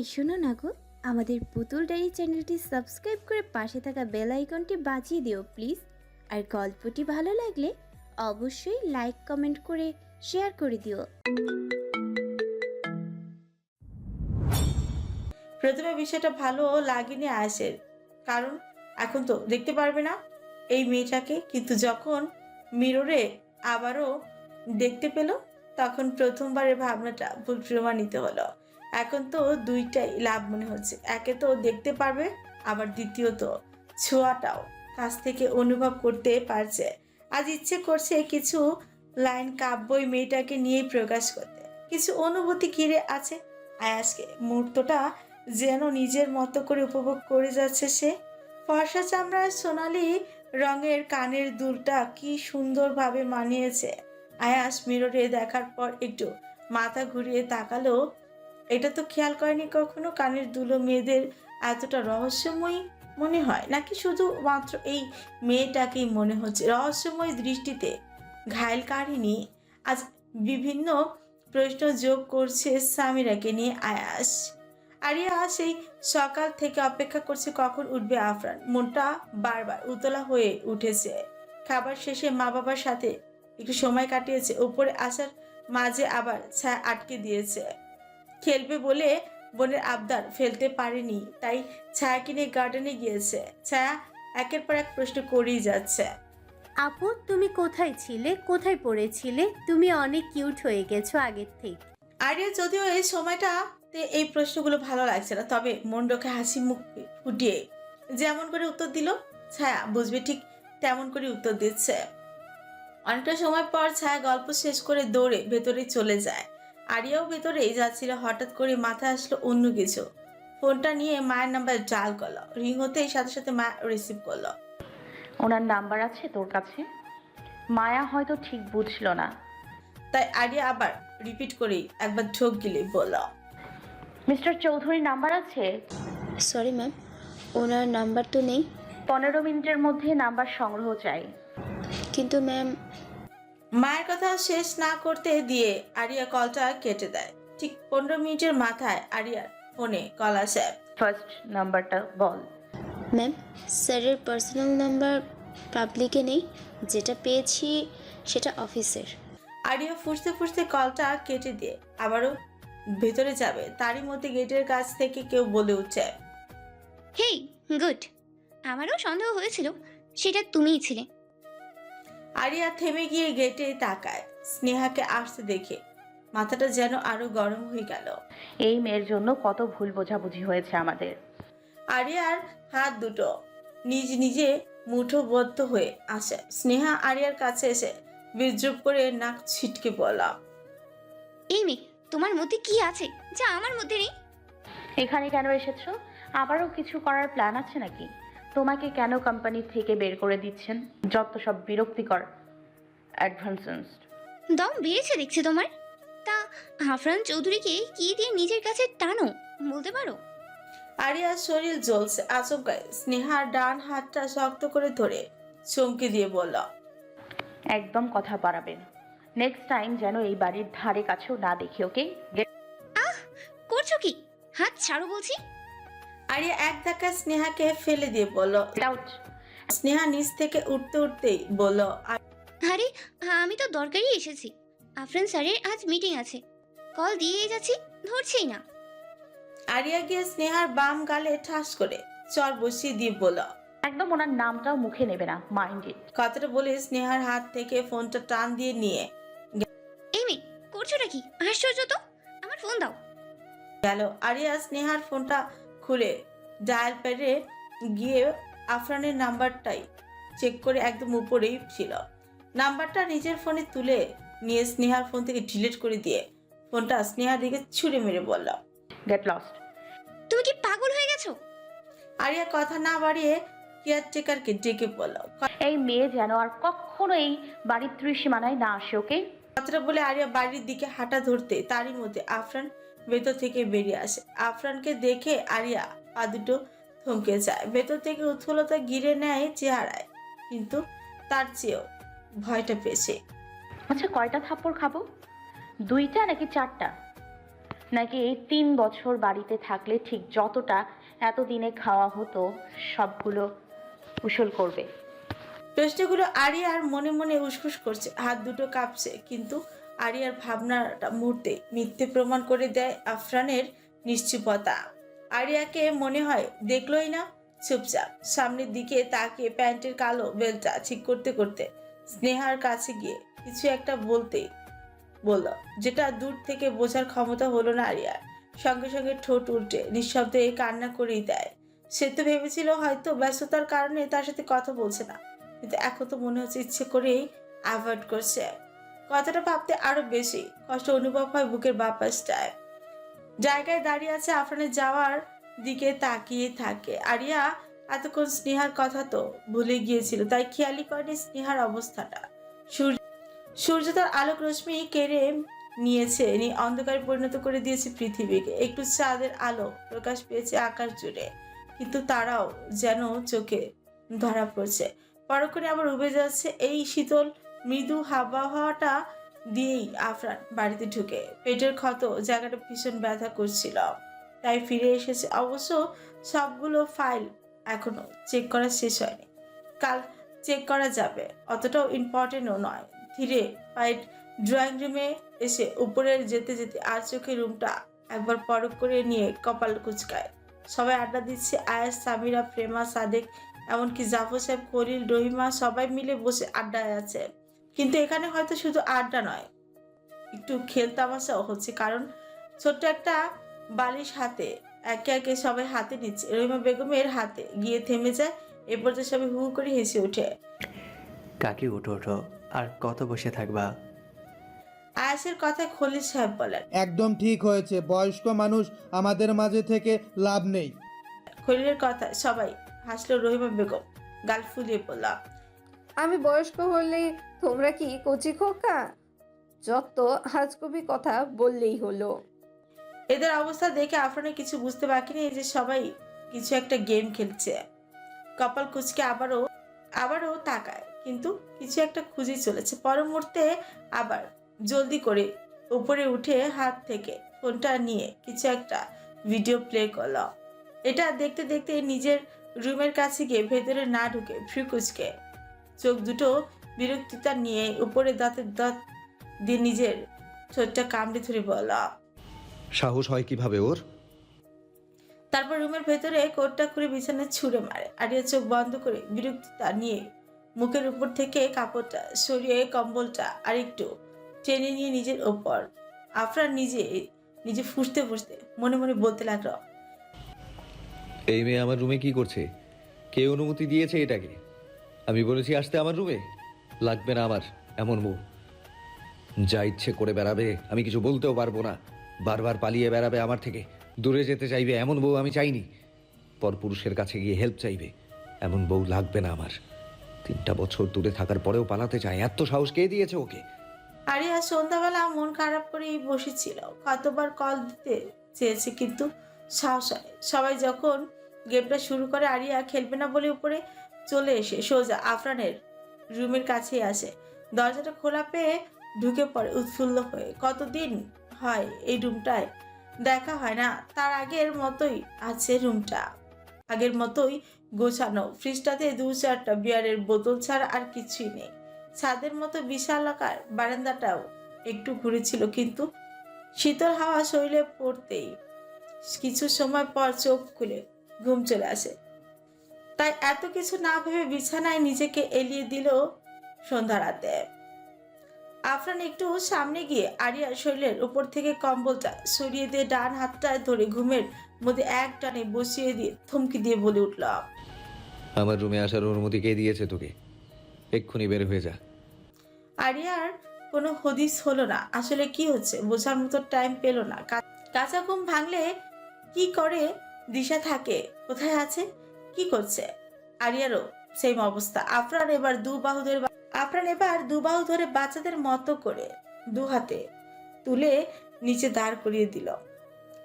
এই শোনো না গো, আমাদের পুতুল ডায়েরি চ্যানেলটি সাবস্ক্রাইব করে পাশে থাকা বেল আইকনটি বাজিয়ে দিও প্লিজ। আর গল্পটি ভালো লাগলে অবশ্যই লাইক, কমেন্ট করে শেয়ার করে দিও। প্রথমে বিষয়টা ভালো লাগেনি আয়াসের কারণ এখন তো দেখতে পারবে না এই মেয়েটাকে। কিন্তু যখন মিররে আবারও দেখতে পেল, তখন প্রথমবারের ভাবনাটা ভুল প্রমাণিত হলো। এখন তো দুইটাই লাভ মনে হচ্ছে। একে তো দেখতে পারবে, আবার দ্বিতীয়ত ছোঁয়াটাও কাছ থেকে অনুভব করতে পারছে। আজ ইচ্ছে করছে কিছু লাইন কাব্যই মেয়েটাকে নিয়েই প্রকাশ করতে। কিছু অনুভূতি ঘিরে আছে আয়াসকে। মুহূর্তটা যেন নিজের মতো করে উপভোগ করে যাচ্ছে সে। ফর্সা চামড়ার সোনালি রঙের কানের দুলটা কি সুন্দরভাবে মানিয়েছে। আয়াস মিররে দেখার পর একটু মাথা ঘুরিয়ে তাকালো এটা তো খেয়াল করেনি কখনো কানের দুলো মেয়েদের এতটা রহস্যময়ী মনে হয়? নাকি শুধু মাত্র এই মেয়েটাকেই মনে হচ্ছে? রহস্যময় দৃষ্টিতে ঘায়ল কাহিনী আজ বিভিন্ন প্রশ্ন যোগ করছে সামিরাকে নিয়ে আয়াস। আরিয়া সেই সকাল থেকে অপেক্ষা করছে কখন উঠবে আফরান। মনটা বারবার উতলা হয়ে উঠেছে। খাবার শেষে মা বাবার সাথে একটু সময় কাটিয়েছে। উপরে আসার মাঝে আবার ছায়া আটকে দিয়েছে। খেলবে বলে বোনের আবদার ফেলতে পারেনি। তাই ছায়া কিনে গার্ডেনে গিয়েছে। ছায়া একের পর এক প্রশ্ন করেই যাচ্ছে। আপু তুমি কোথায় ছিলে? কোথায় পড়েছিলে? তুমি অনেক কিউট হয়ে গেছো আগের থেকে। আরিয়া যদিও এই সময়টাতে এই প্রশ্নগুলো ভালো লাগছে না তবে মন রক্ষে হাসি মুখ ফুটিয়ে যেমন করে উত্তর দিল ছায়া বুঝবে ঠিক তেমন করে উত্তর দিচ্ছে। অনেকটা সময় পর ছায়া গল্প শেষ করে দৌড়ে ভেতরে চলে যায়। আরিয়াও ভেতরেই যাচ্ছিল হঠাৎ করে মাথায় আসলো অন্য কিছু। ফোনটা নিয়ে মায়ের নাম্বার ডাল করল। রিং হতেই সাথে সাথে মা রিসিভ করল। ওনার নাম্বার আছে তোর কাছে? মায়া হয়তো ঠিক বুঝলো না। তাই আরিয়া আবার রিপিট করেই একবার ঢোক গিলে বলল মিস্টার চৌধুরীর নাম্বার আছে? সরি ম্যাম ওনার নাম্বার তো নেই। পনেরো মিনিটের মধ্যে নাম্বার সংগ্রহ চাই। কিন্তু ম্যাম মায়ের কথা শেষ না করতে দিয়ে আরিয়া কলটা কেটে দেয়। ঠিক পনেরো মিনিটের মাথায় আরিয়ার ফোনে কল আসে। ফার্স্ট নাম্বারটা বল। ম্যাম স্যারের পার্সোনাল নাম্বার পাবলিকে নেই। যেটা পেয়েছি সেটা অফিসের আরিয়া ফুসতে ফুসতে কলটা কেটে দিয়ে আবারও ভেতরে যাবে। তারই মধ্যে গেটের কাছ থেকে কেউ বলে উঠছে হেই গুড। আমারও সন্দেহ হয়েছিল সেটা তুমিই ছিলে। আরিয়া থেমে গিয়ে গেটে তাকায়। স্নেহাকে আসতে দেখে মাথাটা যেন আরও গরম হয়ে গেল। এই মেয়ের জন্য কত ভুল বোঝাবুঝি হয়েছে আমাদের। আরিয়ার হাত দুটো নিজ নিজে মুঠোবদ্ধ হয়ে আসে স্নেহা আরিয়ার কাছে এসে বিদ্রুপ করে নাক ছিটকে বলা এই মেয়ে তোমার মধ্যে কি আছে? যা আমার মধ্যে নেই। এখানে কেন এসেছ? আবারও কিছু করার প্ল্যান আছে নাকি? তোমাকে কেন কোম্পানি থেকে বের করে দিচ্ছেন? যত সব বিরক্তিকর অ্যাডভান্সেন্স দম বেড়েছে দেখছি তোমার। তা আফরান চৌধুরীকে কি দিয়ে নিজের কাছে টানো বলতে পারো? আরিয়ার শরীর জ্বলছে আচমকায় স্নেহার ডান হাতটা শক্ত করে ধরে চমকে দিয়ে বলল একদম কথা বাড়াবেন নেক্সট টাইম যেন এই বাড়ির ধারে কাছেও না দেখি ওকে আহ করছ কি? হাত ছাড়ো বলছি। আরিয়া এক ধাক্কা স্নেহাকে ফেলে দিয়ে বলল স্নেহা নিচ থেকে উঠতে উঠতেই বলল আরে আমি তো দরকারই এসেছি। আফরান স্যারের আজ মিটিং আছে। কল দিয়ে যাচ্ছি ধরছেই না। আরিয়া গিয়ে স্নেহার বাম গালে ঠাস করে চর বসিয়ে দিয়ে বলল একদম ওনার নামটাও মুখে নেবে না মাইন্ড ইট কথাটা বলে স্নেহার হাত থেকে ফোনটা টান দিয়ে নিয়ে এই মেয়ে করছোটা কি? আশ্চর্য তো? আমার ফোন দাও। গেল। আরিয়া স্নেহার ফোনটা খুলে ডায়াল প্যাডে গিয়ে আফরানের নাম্বারটাই চেক করে একদম উপরেই ছিল। নাম্বারটা নিজের ফোনে তুলে নিয়ে স্নেহার ফোন থেকে ডিলিট করে দিয়ে ফোনটা স্নেহার দিকে ছুঁড়ে মেরে বলল গেট লস্ট তুমি কি পাগল হয়ে গেছো? আরিয়া কথা না বাড়িয়ে কেয়ারটেকারকে ডেকে বলল এই মেয়ে যেন আর কখনো এই বাড়ির ত্রিসীমানায় না আসে ওকে? কথাটা বলে আরিয়া বাড়ির দিকে হাঁটা ধরতে তারই মধ্যে আফরান ভেতর থেকে বেরিয়ে আসে। আফরানকে দেখে আরিয়া পা দুটো থমকে যায়। ভেতর থেকে উৎফুল্লতা গিরে নেয় চেহারায় কিন্তু তার চেয়েও ভয়টা পেয়েছে আচ্ছা কয়টা থাপ্পড় খাব? দুইটা নাকি চারটা? নাকি এই তিন বছর বাড়িতে থাকলে ঠিক যতটা এতদিনে খাওয়া হতো সবগুলো উসল করবে? প্রশ্নগুলো আরিয়ার মনে মনে উসখুস করছে। হাত দুটো কাঁপছে কিন্তু আরিয়ার ভাবনাটা মুহূর্তে মিথ্যে প্রমাণ করে দেয় আফরানের নিশ্চুপতা। আরিয়াকে মনে হয় দেখলোই না? চুপচাপ, সামনের দিকে তাকিয়ে প্যান্টের কালো বেলটা ঠিক করতে করতে স্নেহার কাছে গিয়ে কিছু একটা বলতে বলল, যেটা দূর থেকে বোঝার ক্ষমতা হলো না আরিয়ার। সঙ্গে সঙ্গে ঠোঁট উল্টে নিঃশব্দে কান্না করেই দেয়। সে তো ভেবেছিল হয়তো ব্যস্ততার কারণে তার সাথে কথা বলছে না, কিন্তু এখন তো মনে হচ্ছে ইচ্ছে করেই অ্যাভয়েড করছে। কথাটা ভাবতে আরও বেশি কষ্ট অনুভব হয় বুকের বাপাসটায়। জায়গায় দাঁড়িয়ে আছে আফরানের যাওয়ার দিকে তাকিয়ে থাকে। আরিয়া এতক্ষণ স্নেহার কথা তো ভুলে গিয়েছিল, তাই খেয়ালি করেনি স্নেহার অবস্থাটা। সূর্য সূর্য তার আলোক রশ্মি কেড়ে নিয়েছে নিয়ে অন্ধকারে পরিণত করে দিয়েছে পৃথিবীকে। একটু চাঁদের আলো প্রকাশ পেয়েছে আকাশ জুড়ে, কিন্তু তারাও যেন চোখে ধরা পড়ছে। পরক্ষণে আবার উবে যাচ্ছে এই শীতল মৃদু আবহাওয়াটা দিয়েই আফরান বাড়িতে ঢুকে। পেটের ক্ষত, জায়গাটা ভীষণ ব্যথা করছিল। তাই ফিরে এসেছে। অবশ্য সবগুলো ফাইল এখনও চেক করা শেষ হয়নি। কাল চেক করা যাবে। অতটাও ইম্পর্টেন্টও নয়। ধীরে পায়ের ড্রয়িং রুমে এসে উপরে যেতে যেতে আর চোখে রুমটা একবার পরক করে নিয়ে কপাল কুচকায়। সবাই আড্ডা দিচ্ছে। আয়াস, সামিরা, প্রেমা, সাদেক, এমনকি জাফর সাহেব, খলিল, রহিমা সবাই মিলে বসে আড্ডায় আছে। কিন্তু এখানে হয়তো শুধু আড্ডা নয় একটু খেলতামাশাও হচ্ছে কারণ ছোট্ট একটা বালিশ হাতে একে একে সবাই হাতে নিচ্ছে। রহিমা বেগমের হাতে গিয়ে থেমে যায় এ পর্যায়ে সবাই হু হু করে হেসে ওঠে। কাকি উঠো ওঠো আর কত বসে থাকবা? আয়াসের কথা খলিল সাহেব বলেন। একদম ঠিক হয়েছে বয়স্ক মানুষ আমাদের মাঝে থেকে লাভ নেই। খলিলের কথা সবাই হাসলো রহিমা বেগম গাল ফুলিয়ে বললাম আমি বয়স্ক হলে তোমরা কি কচি খোকা? যত হাজকবি কথা বললেই হলো। এদের অবস্থা দেখে আফরানে কিছু বুঝতে বাকি নেই যে সবাই কিছু একটা গেম খেলছে। কপাল কুচকে আবারও আবারও তাকায়, কিন্তু কিছু একটা খুঁজে চলেছে। পর মুহূর্তে আবার জলদি করে উপরে উঠে হাত থেকে ফোনটা নিয়ে কিছু একটা ভিডিও প্লে করল। এটা দেখতে দেখতে নিজের রুমের কাছে গিয়ে ভেতরে না ঢুকে ফ্রি কুচকে চোখ দুটো বিরক্তিতা নিয়ে উপরে দাঁতের দাঁত দিয়ে নিজের ঠোঁটটা কামড়ে ধরে বলা। সাহস হয় কীভাবে ওর? তারপর রুমের ভেতরে কোটটা করে বিছানায় ছুঁড়ে মারে। আরিয়া চোখ বন্ধ করে বিরক্তিতা নিয়ে মুখের উপর থেকে কাপড়টা সরিয়ে কম্বলটা আরেকটু টেনে নিয়ে নিজের ওপর। আফরান নিজে নিজে ফুসতে ফুসতে মনে মনে বলতে লাগল এই মেয়ে আমার রুমে কি করছে? কে অনুমতি দিয়েছে এটাকে? আমি বলেছি আসতে আমার রুমে? লাগবে না আমার, এমন বউ। যা ইচ্ছে করে বেড়াবে, আমি কিছু বলতেও পারব না। বারবার পালিয়ে বেড়াবে আমার থেকে। দূরে যেতে চাইবে, এমন বউ আমি চাইনি। পরপুরুষের কাছে গিয়ে হেল্প চাইবে, এমন বউ লাগবে না আমার। তিনটা বছর দূরে থাকার পরেও পালাতে চায়, এত সাহস কে দিয়েছে ওকে? আরে আরিয়া সন্ধ্যাবেলা মন খারাপ করেই বসেছিল। কতবার কল দিতে চেয়েছে, কিন্তু সাহস সবাই যখন গেমটা শুরু করে, আরিয়া খেলবে না বলে উপরে চলে এসে সোজা আফরানের রুমের কাছে আসে। দরজাটা খোলা পেয়ে ঢুকে পড়ে, উৎফুল্ল হয়ে। কতদিন হয় এই রুমটায়? দেখা হয় না। তার আগের মতোই আছে রুমটা। আগের মতোই গোছানো। ফ্রিজটাতে দু চারটা বিয়ারের বোতল ছাড়া আর কিছুই নেই। ছাদের মতো বিশাল আকার। বারান্দাটাও একটু ঘুরেছিল কিন্তু শীতল হাওয়া শরীরে পড়তেই কিছু সময় পর চোখ খুলে ঘুম চলে আসে। তাই এত কিছু না ভেবে বিছানায় নিজেকে এলিয়ে দিল সন্ধ্যা রাতে। আফরান একটু সামনে গিয়ে আরিয়ার শরীরের উপর থেকে কম্বলটা সরিয়ে দিয়ে ডান হাতটায় ধরে ঘুমের মধ্যে এক টানে বসিয়ে দিয়ে থমকি দিয়ে বলে উঠল আমার রুমে আসার অনুমতি কে দিয়েছে তোকে? এক্ষুনি বের হয়ে যা। আরিয়ার কোনো হদিস হলো না। আসলে কি হচ্ছে? বোঝার মতো টাইম পেল না। কাঁচা ঘুম ভাঙলে কি করে? দিশা থাকে। কোথায় আছে? কি করছে? আরিয়ারও সেম অবস্থা। আফরান এবার দু বাহু ধরে আফরান এবার দু বাহু ধরে বাচ্চাদের মতো করে দু হাতে তুলে নিচে দাঁড় করিয়ে দিল।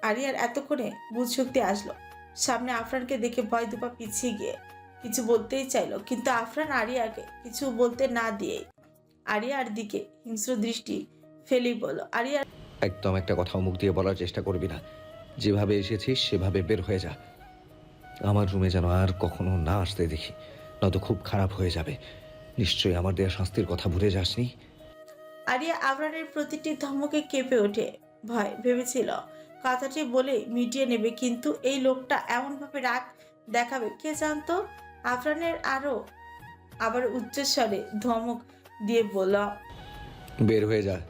আরিয়ার এতক্ষণে বুঝ শক্তি আসলো। সামনে আফরানকে দেখে ভয় দুপা পিছিয়ে গিয়ে কিছু বলতেই চাইলো, কিন্তু আফরান আরিয়াকে কিছু বলতে না দিয়ে আরিয়ার দিকে হিংস্র দৃষ্টি ফেলেই বলল আরিয়ার একদম একটা কথাও মুখ দিয়ে বলার চেষ্টা করবি না। যেভাবে এসেছিস, সেভাবে বের হয়ে যা। আমার রুমে যেন আর কখনো না আসতে দেখি। নয়তো খুব খারাপ হয়ে যাবে। নিশ্চয়ই আমার দেয়া শাস্তির কথা ভুলে যাসনি? আরিয়া আবরারের প্রতিটি ধমকে কেঁপে ওঠে। ভয় ভেবেছিল। কথাটি বলে মিটিয়ে নেবে কিন্তু এই লোকটা এমনভাবে রাগ দেখাবে। কে জানতো? আফরানের আরও আবার উচ্চস্বরে ধমক দিয়ে বলল বের হয়ে যা।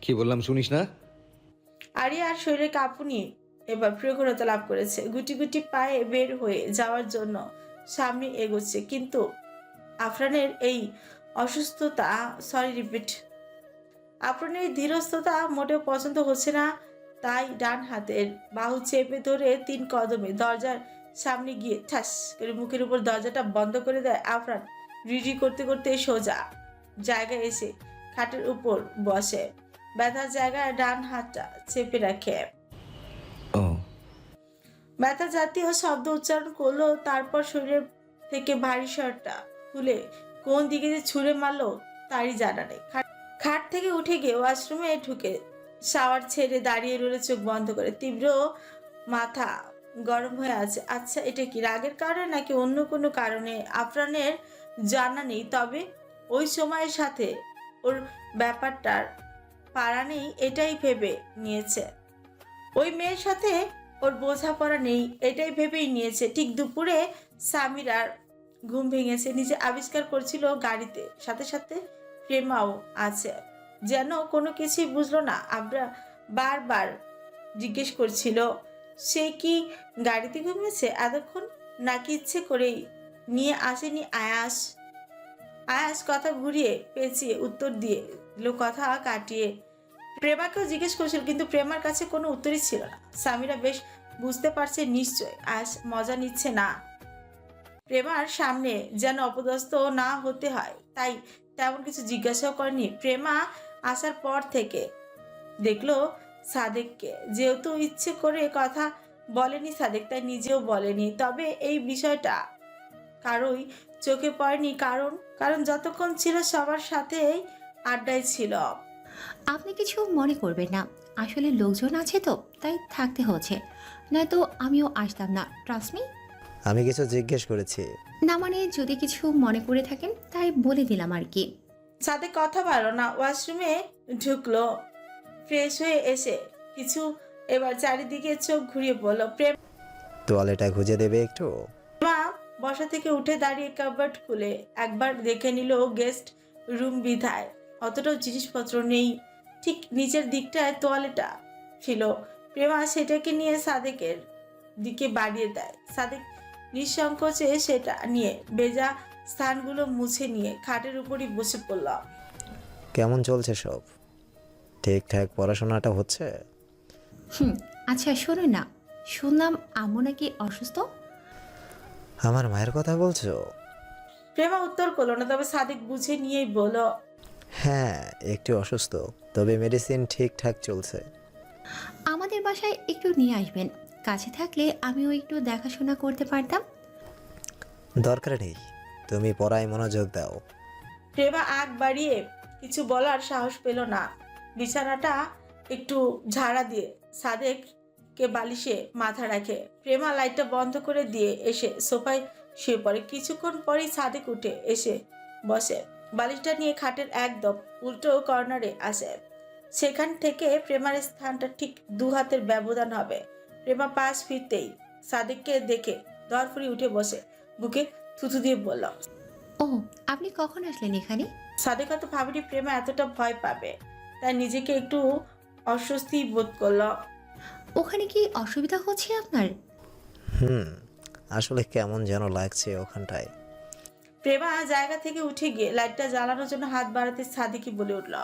কি বললাম শুনিস না? আরিয়া আর শরীরে কাঁপুনি এবার প্রখরতা লাভ করেছে। গুটি গুটি পায়ে বের হয়ে যাওয়ার জন্য সামনে এগোচ্ছে, কিন্তু আফরানের এই অসুস্থতা সরি রিপিট আফরানের ধীরস্থতা মোটেও পছন্দ হচ্ছে না। তাই ডান হাতের বাহু চেপে ধরে তিন কদমে দরজার সামনে গিয়ে ঠাস করে মুখের উপর দরজাটা বন্ধ করে দেয় আফরান। রিডি করতে করতে সোজা জায়গায় এসে খাটের উপর বসে। ব্যথার জায়গায় ডান হাতটা চেপে রাখে। ব্যথা জাতীয় শব্দ উচ্চারণ করল, তারপর শরীরের থেকে ভারী শরটা খুলে কোন দিকে যে ছুঁড়ে মারলো তারই জানা নেই। খাট- থেকে উঠে গিয়ে ওয়াশরুমে ঢুকে শাওয়ার ছেড়ে দাঁড়িয়ে রইলে, চোখ বন্ধ করে। তীব্র মাথা গরম হয়ে আছে। আচ্ছা এটা কি রাগের কারণে নাকি অন্য কোনো কারণে? আফরানের জানা নেই, তবে ওই সময়ের সাথে ওর ব্যাপারটার পারা নেই, এটাই ভেবে নিয়েছে। ওই মেয়ের সাথে ওর বোঝাপড়া নেই, এটাই ভেবেই নিয়েছে। ঠিক দুপুরে সামিরার ঘুম ভেঙেছে, নিজে আবিষ্কার করছিল গাড়িতে। সাথে সাথে প্রেমাও আছে। যেন কোনো কিছুই বুঝলো না আমরা বারবার জিজ্ঞেস করছিল, সে কি গাড়িতে ঘুমিয়েছে? এতক্ষণ নাকি ইচ্ছে করেই নিয়ে আসেনি আয়াস? আয়াস কথা ঘুরিয়ে পেঁচিয়ে উত্তর দিয়ে কথা কাটিয়ে প্রেমাকেও জিজ্ঞেস করেছিল, কিন্তু প্রেমার কাছে কোনো উত্তরই ছিল না। সামিরা বেশ বুঝতে পারছে নিশ্চয়, আজ মজা নিচ্ছে না। প্রেমার সামনে যেন অপদস্থ না হতে হয়, তাই তেমন কিছু জিজ্ঞাসাও করেনি। প্রেমা আসার পর থেকে দেখল সাদেককে। যেহেতু ইচ্ছে করে কথা বলেনি সাদেক, তাই নিজেও বলেনি। তবে এই বিষয়টা কারোই চোখে পড়েনি, কারণ কারণ যতক্ষণ ছিল সবার সাথেই আড্ডায় ছিল। আপনি কিছু মনে করবেন না। আসলে লোকজন আছে তো তাই থাকতে হচ্ছে। নয়তো আমিও আসতাম না। ট্রাস্ট মি আমি কিছু জিজ্ঞেস করেছি। না মানে যদি কিছু মনে করে থাকেন তাই বলে দিলাম আর কি। সাথে কথা বলো না ওয়াশরুমে ঢুকলো ফ্রেশ হয়ে এসে কিছু এবার চারিদিকে চোখ ঘুরিয়ে বলল তোয়ালেটা খুঁজে দেবে একটু? মা বসা থেকে উঠে দাঁড়িয়ে কাবার্ড খুলে একবার দেখে নিল গেস্ট রুম বিধায়। অতটাও জিনিসপত্র নেই। ঠিক নিচের দিকটায় তোয়ালেটা ছিল। প্রেমা সেটাকে নিয়ে সাদেকের দিকে বাড়িয়ে দেয়। সাদেক নিঃসংকোচে সেটা নিয়ে বেজা স্থানগুলো মুছে নিয়ে খাটের উপরই বসে পড়ল। কেমন চলছে সব? ঠিকঠাক পড়াশোনাটা হচ্ছে? হুম আচ্ছা শুনুন না শুনলাম আম্মু নাকি অসুস্থ? আমার মায়ের কথা বলছো? প্রেমা উত্তর করল না তবে সাদেক বুঝে নিয়েই বলল হ্যাঁ একটু অসুস্থ তবে মেডিসিন ঠিকঠাক চলছে। আমাদের বাসায় একটু নিয়ে আসবেন। কাছে থাকলে আমিও একটু দেখাশোনা করতে পারতাম। দরকার নেই তুমি পড়ায় মনোযোগ দাও। প্রেমা আগ বাড়িয়ে কিছু বলার সাহস পেল না। বিছানাটা একটু ঝাড়া দিয়ে সাদেককে বালিশে মাথা রাখে প্রেমা লাইটটা বন্ধ করে দিয়ে এসে সোফায় শুয়ে পড়ে। কিছুক্ষণ পরেই সাদেক উঠে এসে বসে। বালিশটা নিয়ে খাটের একদম উল্টো কর্নারে আসে। সেখান থেকে প্রেমার স্থানটা ঠিক দু হাতের ব্যবধান হবে। প্রেমা পাশ ফিরতেই সাদেককে দেখে দরফুরি উঠে বসে বুকে থুথু দিয়ে বলল ও আপনি কখন আসলেন এখানে? সাদেক হয়তো ভাবেনি প্রেমা এতটা ভয় পাবে। তাই নিজেকে একটু অস্বস্তি বোধ করল। ওখানে কি অসুবিধা হচ্ছে আপনার? হুম আসলে কেমন যেন লাগছে ওখানটায়। প্রেমা জায়গা থেকে উঠে গিয়ে লাইটটা জ্বালানোর জন্য হাত বাড়াতে সাদিকই বলে উঠল।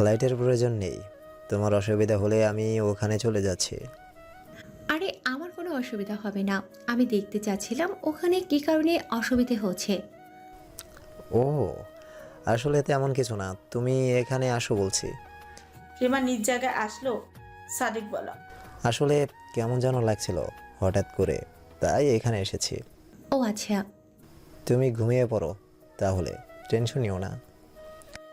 লাইটের প্রয়োজন নেই। তোমার অসুবিধা হলে আমি ওখানে চলে যাচ্ছি। আরে আমার কোনো অসুবিধা হবে না। আমি দেখতে চাচ্ছিলাম ওখানে কী কারণে অসুবিধে হচ্ছে। ও আসলে তেমন কিছু না। তুমি এখানে আসো বলছি। প্রেমা নিজ জায়গায় আসলো সাদিক বলল। আসলে কেমন যেন লাগছিল হঠাৎ করে। তাই এখানে এসেছি। ও আচ্ছা। তুমি ঘুমিয়ে পড়ো, তাহলে টেনশন নিও না।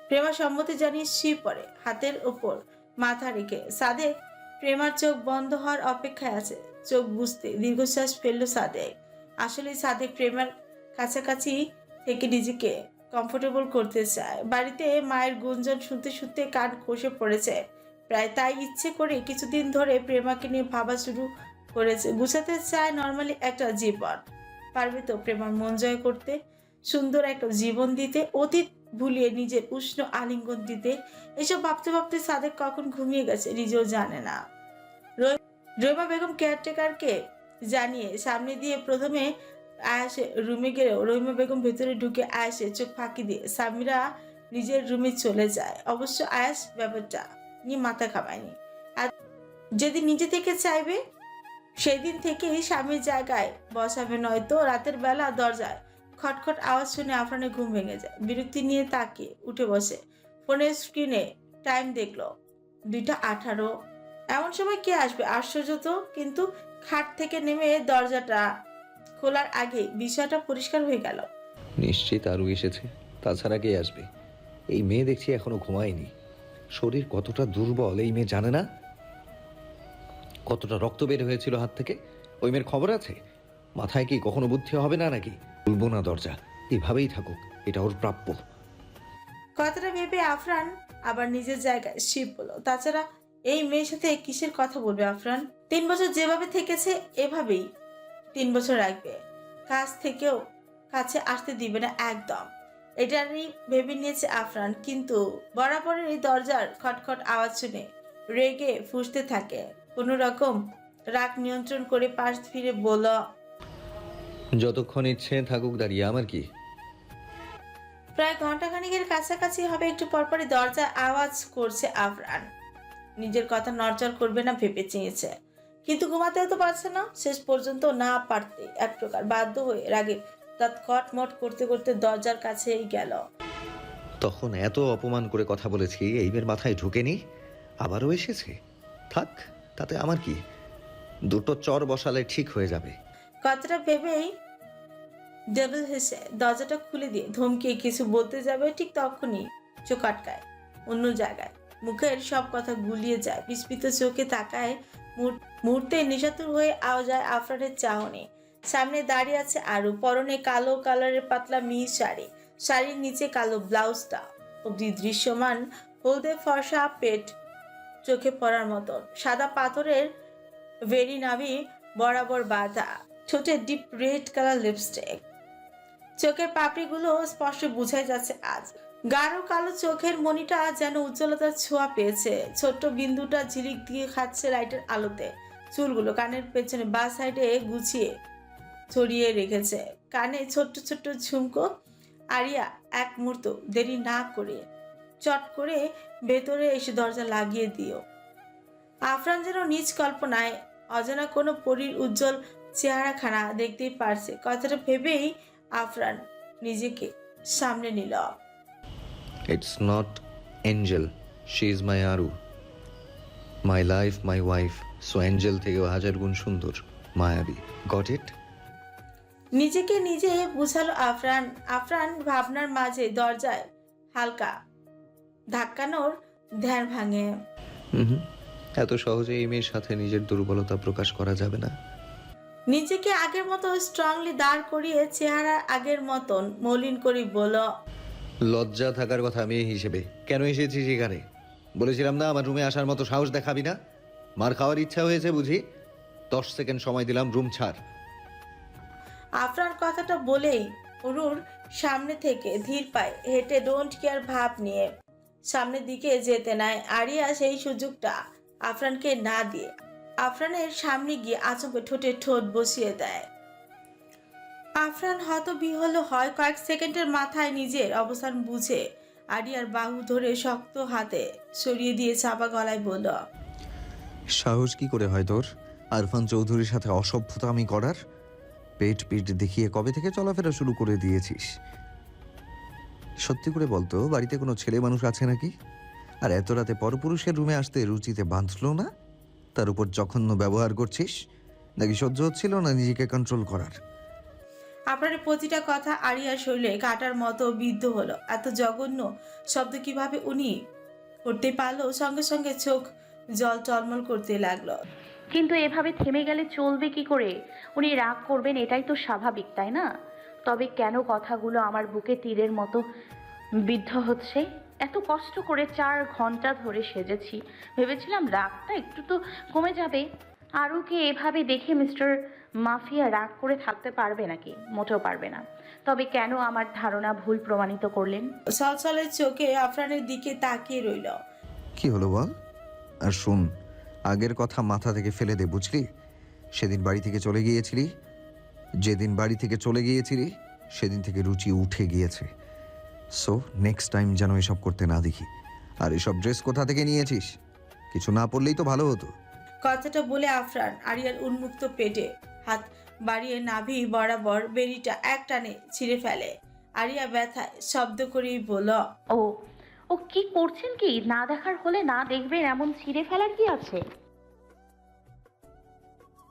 প্রেমা সম্মতি জানিয়ে শুয়ে পড়ে হাতের ওপর মাথা রেখে। সাদেক, প্রেমার চোখ বন্ধ হওয়ার অপেক্ষায় আছে। চোখ বুঝতে দীর্ঘশ্বাস ফেলল সাদেক। আসলে সাদেক প্রেমার কাছাকাছি থেকে নিজেকে কমফোর্টেবল করতে চায়। বাড়িতে মায়ের গুঞ্জন শুনতে শুনতে কান কষে পড়েছে। প্রায় তাই ইচ্ছে করে কিছুদিন ধরে প্রেমাকে নিয়ে ভাবা শুরু করেছে। গুছাতে চায় নর্মালি একটা জীবন। পারবে তো প্রেমার মন জয় করতে। সুন্দর একটা জীবন দিতে, অতীত ভুলিয়ে নিজের উষ্ণ আলিঙ্গন দিতে। এসব ভাবতে ভাবতে সাদেক কখন ঘুমিয়ে গেছে নিজেও জানে না। রহিমা বেগম কেয়ারটেকারকে জানিয়ে সামনে দিয়ে প্রথমে আয়াসে রুমে গেলেও রহিমা বেগম ভেতরে ঢুকে আয়াসে চোখ ফাঁকি দিয়ে সামিরা নিজের রুমে চলে যায়। অবশ্য আয়াস ব্যাপারটা নিয়ে মাথা খামায়নি আর যদি নিজে থেকে চাইবে সেই দিন থেকেই স্বামীর জায়গায় বসাবে, নয়তো রাতের বেলা দরজায়। খটখট আওয়াজ শুনে আফরানের ঘুম ভেঙে যায়। বিরক্তি নিয়ে তাকে উঠে বসে। ফোনের স্ক্রিনে টাইম দেখল দুইটা আঠারো। এমন সময় কে আসবে? আশ্চর্য তো, কিন্তু খাট থেকে নেমে দরজাটা খোলার আগে বিষয়টা পরিষ্কার হয়ে গেল। নিশ্চিত আরও এসেছে। তাছাড়া কে আসবে? এই মেয়ে দেখছি এখনও ঘুমায়নি। শরীর কতটা দুর্বল, এই মেয়ে জানে না? কতটা রক্ত বের হয়েছিল হাত থেকে? ওই মেয়ের খবর আছে? মাথায় কি কখনো বুদ্ধি হবে না নাকি? খুলবো না, দরজা। এভাবেই থাকুক। এটা ওর প্রাপ্য। কথাটা ভেবে আফরান আবার নিজের জায়গায় শিব হলো। তাছাড়া এই মেয়ের সাথে কিসের কথা বলবে আফরান? তিন বছর যেভাবে থেকেছে, এভাবেই তিন বছর রাখবে। কাছ থেকেও কাছে আসতে দিবে না একদম। এটারই ভেবে নিয়েছে আফরান। কিন্তু বরাবরের এই দরজার খটখট আওয়াজ শুনে রেগে ফুসতে থাকে। কোনো রকম রাগ নিয়ন্ত্রণ করে পাশ ফিরে বলল যতক্ষণ ইচ্ছে থাকুক দাঁড়িয়ে আমার কি? প্রায় ঘন্টাখানিকের কাছাকাছি হবে একটু পরপরই দরজা আওয়াজ করছে আফরান। নিজের কথা নড়চড় করবে না ভেবে চেয়েছে। কিন্তু ঘুমাতেও তো পারছে না শেষ পর্যন্ত না পারতে এক প্রকার বাধ্য হয়ে রাগে দাঁত কটমট করতে করতে দরজার কাছেই গেল। তখন এত অপমান করে কথা বলেছি এই মেয়ের মাথায় ঢুকেনি? আবারও এসেছে? থাক। তাতে আমার কি? দুটো চর বসালে ঠিক হয়ে যাবে। কথাটা ভেবেই ডেভিল হেসে দরজাটা খুলে দিয়ে ধমকিয়ে কিছু বলতে যাবে ঠিক তখনই চোখ আটকায় অন্য জায়গায়। মুখের সব কথা গুলিয়ে যায়, বিস্মিত চোখে তাকায় মুহূর- মুহূর্তে নিশাতুর হয়ে আও যায় আফরানের চাহনি। সামনে দাঁড়িয়ে আছে আরু, পরনে কালো কালারের পাতলা মিহি শাড়ি। শাড়ির নিচে কালো ব্লাউজটা অবধি দৃশ্যমান, হলদে ফর্সা পেট চোখে পড়ার মতো। সাদা পাথরের ভেরি নাভি বরাবর বাঁধা। ঠোঁটে ডিপ রেড কালার লিপস্টিক চোখের পাপড়িগুলো স্পষ্ট বুঝাই যাচ্ছে আজ। গাঢ় কালো চোখের মনিটা যেন উজ্জ্বলতার ছোঁয়া পেয়েছে। ছোট্ট বিন্দুটা ঝিলিক দিয়ে খাচ্ছে লাইটের আলোতে। চুলগুলো কানের পেছনে বা সাইডে গুছিয়ে ছড়িয়ে রেখেছে। কানে ছোট্ট ছোট্ট ঝুমকো, আরিয়া, এক মুহূর্ত দেরি না করে চট করে ভেতরে এসে দরজা লাগিয়ে দিও। আফরান যেন নিজ কল্পনায় অজানা কোনো পরীর উজ্জ্বল চেহারাখানা দেখতেই পারছে। কথাটা ভেবেই আফরান নিজেকে সামনে নিল। It's not angel she is my Aru my life my wife so angel থেকেও হাজার গুণ সুন্দর মায়াবী। গট ইট নিজেকে নিজে বুঝালো আফরান। আফরান ভাবনার মাঝে দরজায় হালকা ধাক্কানোর ধ্যান ভাঙে। হুম এত সহজে এই মেয়ের সাথে নিজের দুর্বলতা প্রকাশ করা যাবে না। নিজেকে আগের মতো স্ট্রংলি দাঁড় করিয়ে চেহারা আগের মতন মলিন করে বলল লজ্জা থাকার কথা মেয়ে হিসেবে কেন এসেছি সেখানে বলেছিলাম না আমার রুমে আসার মতো সাহস দেখাবি না? মার খাওয়ার ইচ্ছা হয়েছে বুঝি? দশ সেকেন্ড সময় দিলাম রুম ছাড়। আফরান কথাটা বলেই অরুর সামনে থেকে ধীর পায়ে হেঁটে ডোন্ট কেয়ার ভাব নিয়ে সামনের দিকে যেতে নেয় আরিয়া সেই সুযোগটা আফরানকে না দিয়ে আফরানের সামনে গিয়ে আচমকে ঠোঁটে ঠোঁট বসিয়ে দেয়। আফরান হত বিহল হয় কয়েক সেকেন্ডের মাথায় নিজের অবস্থান বুঝে আরিয়ার বাহু ধরে শক্ত হাতে সরিয়ে দিয়ে চাপা গলায় বলল, সাহস কি করে হয় তোর? আরফান চৌধুরীর সাথে অসভ্যতা আমি করার? পেট পিট দেখিয়ে কবে থেকে চলাফেরা শুরু করে দিয়েছিস? সত্যি করে বলতো বাড়িতে কোনো ছেলে মানুষ আছে নাকি? আর এত রাতে পরপুরুষের রুমে আসতে রুচিতে বাঁধলো না? তার উপর জঘন্য ব্যবহার করছিস? নাকি সহ্য হচ্ছিল না নিজেকে কন্ট্রোল করার? আপনার প্রতিটা কথা আরিয়া শরীরে কাটার মতো বিদ্ধ হলো। এত জঘন্য শব্দ কীভাবে উনি করতে পারল? সঙ্গে সঙ্গে চোখ জল টলমল করতে লাগল। কিন্তু এভাবে থেমে গেলে চলবে কি করে? উনি রাগ করবেন এটাই তো স্বাভাবিক তাই না? তবে কেন কথাগুলো আমার বুকে তীরের মতো বিদ্ধ হচ্ছে? এত কষ্ট করে চার ঘণ্টা ধরে সেজেছি। ভেবেছিলাম রাগটা একটু তো কমে যাবে। আরও কি এভাবে দেখে মিস্টার মাফিয়া রাগ করে থাকতে পারবে নাকি? মোটেও পারবে না। তবে কেন আমার ধারণা ভুল প্রমাণিত করলেন? সলসলের চোখে আফরানের দিকে তাকিয়ে রইল। কি হলো বল? আর শুন আগের কথা মাথা থেকে ফেলে দে বুঝলি? সেদিন বাড়ি থেকে চলে গিয়েছিলি যেদিন বাড়ি থেকে চলে গিয়েছিলি সেদিন থেকে রুচি উঠে গিয়েছে। সো নেক্সট টাইম যেন এসব করতে না দেখি। আর এসব ড্রেস কোথা থেকে নিয়েছিস? কিছু না পড়লেই তো ভালো হতো। কথাটা বলে আফরান আরিয়ার উন্মুক্ত পেটে। হাত বাড়িয়ে নাভি বরাবর বেরিটা এক টানে ছিঁড়ে ফেলে। আরিয়া ব্যথায় শব্দ করেই বলল ও ও কি করছেন কি? না দেখার হলে না দেখবেন এমন ছিঁড়ে ফেলার কি আছে?